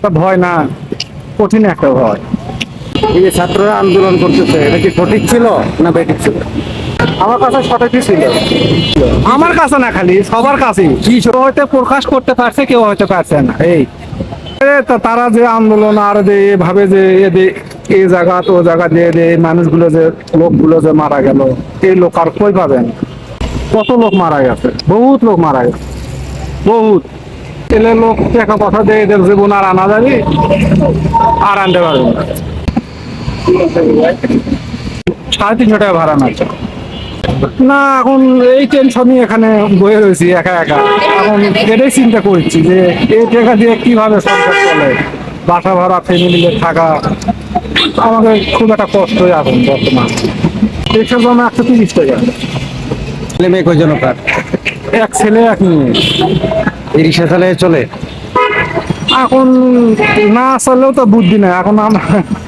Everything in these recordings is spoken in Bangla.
একটা ভয় না, কঠিন একটা ভয়। এই যে ছাত্ররা আন্দোলন করতেছে, এটা কি সঠিক ছিল না বেঠিক ছিল? আমার কাছে সঠিকই ছিল। আমার কাছে না খালি, সবার কাছেই। কি হয়তো প্রকাশ করতে পারছে, কেউ হয়তো পারছে না। এই। তারা যে আন্দোলন আর যে এভাবে যে এদের এই জায়গা, তো জায়গা দিয়ে এই মানুষগুলো যে, লোকগুলো যে মারা গেল, এই লোক আর কই পাবেন? কত লোক মারা গেছে? বহুত লোক মারা গেছে। বহুত। এলে লোক টাকা কথা দিয়ে এদের জীবন আর আনা যাবে? আর আনতে পারবে না। সাড়ে তিনশো টাকা ভাড়া নাচ্ছে না এখন এই টেনশনই এখানে বয়ে রয়েছি একা একা। এখন এটাই চিন্তা করছি যে এই টাকা দিয়ে কীভাবে সংসার চলে? বাসা ভাড়া ফ্যামিলিতে থাকা আমাকে খুব একটা কষ্ট এখন বর্তমান। রিক্সার জন্য একশো তিরিশ টাকা। ছেলে মেয়ে আপনার? এক ছেলে এক মেয়ে। এই রিক্সা চালিয়ে চলে। এখন না চললেও তো বুদ্ধি নাই এখন আমরা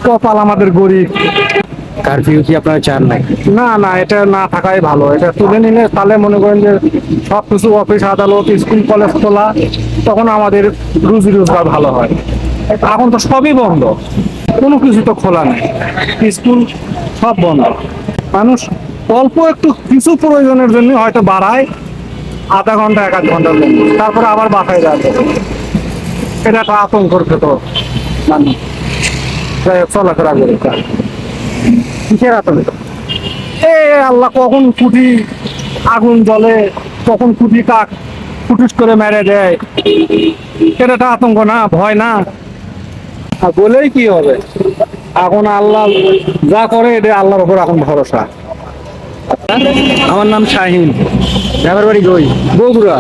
কপাল আমাদের গরিব। কারফিউ কি আপনারা চান নাই? না না এটা না থাকাই ভালো। এটা তুলে নিলে তাহলে মনে করেন যে সব কিছু অফিস আদালত স্কুল কলেজ খোলা তখন আমাদের রুজি রোজগার ভালো হয়। এখন তো সবই বন্ধ। কোনো কিছু তো খোলা নেই। স্কুল সব বন্ধ। মানুষ অল্প একটু কিছু প্রয়োজনের জন্য হয়তো বাড়ায় আধা ঘণ্টা, এক আধ ঘণ্টার জন্য তারপরে আবার বাসায় যাবে এটা একটা মানুষ যাই চলাফেরা করে কিসের আতঙ্ক? এ, আল্লাহ কখন কুটি আগুন জ্বলে, কখন কুটি কাক কুটুস করে মেরে দেয়? এটা একটা আতঙ্ক না? ভয় না? বলেই কি হবে? এখন আল্লাহ যা করে, এটা আল্লাহর উপর এখন ভরসা। আমার নাম শাহিন। ব্যাপার বাড়ি গই বগুড়া।